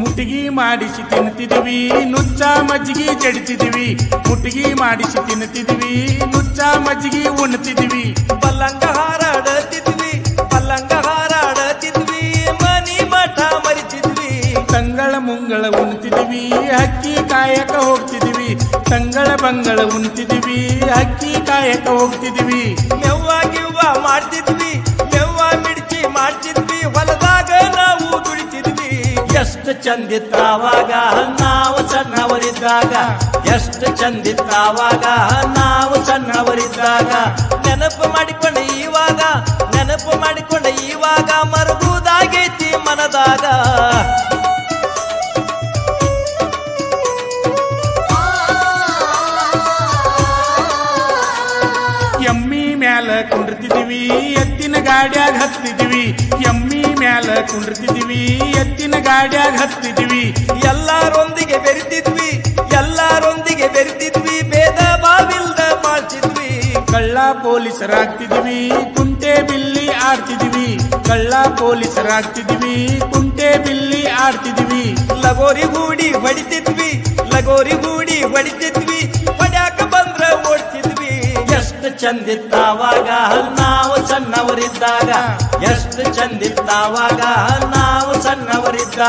ಮುಟ್ಟಿಗೆ ಮಾಡಿಸಿ ತಿನ್ನುತ್ತಿದ್ವಿ. ನುಚ್ಚ ಮಜ್ಜಿಗೆ ಚಡಿತಿದ್ವಿ ಮುಟ್ಟಿಗೆ ಮಾಡಿಸಿ ತಿನ್ನುತ್ತಿದ್ವಿ. ನುಚ್ಚ ಮಜ್ಜಿಗೆ ಉಣ್ತಿದ್ವಿ ಪಲ್ಲಂಗ ಹಾರಾಡತಿದ್ವಿ ಪಲ್ಲಂಗ ಹಾರಾಡತಿದ್ವಿ ಮನಿ ಮಠ ಮರಿತಿದ್ವಿ. ತಂಗಳ ಮುಂಗಳ ಉಣ್ತಿದ್ವಿ ಹಕ್ಕಿ ಕಾಯಕ ಹೋಗ್ತಿದ್ವಿ. ತಂಗಳ ಬಂಗಳ ಉಣ್ತಿದ್ವಿ ಹಕ್ಕಿ ಕಾಯಕ ಹೋಗ್ತಿದ್ವಿ. ಯವ್ವ ಗಿವ್ವ ಮಾಡ್ತಿದ್ವಿ. ಚಂದಿತ್ತಾವಾಗ ನಾವು ಸಣ್ಣವರಿದ್ದಾಗ. ಎಷ್ಟು ಚಂದಿತ್ತಾವಾಗ ನಾವು ಸಣ್ಣವರಿದ್ದಾಗ. ನೆನಪು ಮಾಡಿಕೊಂಡ ಇವಾಗ, ನೆನಪು ಮಾಡಿಕೊಂಡ ಇವಾಗ ಮರುಗುವುದಾಗೈತಿ ಮನದಾಗ. ಎಮ್ಮಿ ಮ್ಯಾಲ ಕುಂಡ್ರತಿದ್ವಿ, ಎತ್ತಿನ ಗಾಡ್ಯಾಗ ಹತ್ತಿದ್ವಿ. ಎಮ್ಮಿ ಮ್ಯಾಲ ಕುಂಡ್ತಿದ್ವಿ ಎತ್ತಿನ ಗಾಡ್ಯಾಗ ಹತ್ತಿದ್ವಿ. ಎಲ್ಲಾರೊಂದಿಗೆ ಬೆರಿತಿದ್ವಿ ಎಲ್ಲಾರೊಂದಿಗೆ ಬೆರಿತಿದ್ವಿ. ಭೇದ ಬಾವಿಲ್ದ ಮಾಡ್ತಿದ್ವಿ ಕಳ್ಳ ಪೊಲೀಸರಾಗ್ತಿದ್ವಿ, ಕುಂಟೆ ಬಿಲ್ಲಿ ಆಡ್ತಿದ್ವಿ. ಕಳ್ಳ ಪೊಲೀಸರಾಗ್ತಿದ್ವಿ, ಕುಂಟೆ ಬಿಲ್ಲಿ ಆಡ್ತಿದ್ವಿ. ಲಗೋರಿ ಗೂಡಿ ಹೊಡಿತಿದ್ವಿ, ಲಗೋರಿ ಗೂಡಿ ಹೊಡಿತಿದ್ವಿ. ಹೊಡ್ಯಾಕ ಬಂದ್ರ ಓಡ್ತಿದ್ವಿ. ಎಷ್ಟು ಚಂದಿತ್ತಾವಾಗ ನಾವು ಸಣ್ಣವರಿದ್ದಾಗ ಎಷ್ಟು ಚಂದಿತ್ತಾವಾಗ ನಾವು ಸಣ್ಣವರಿದ್ದಾಗ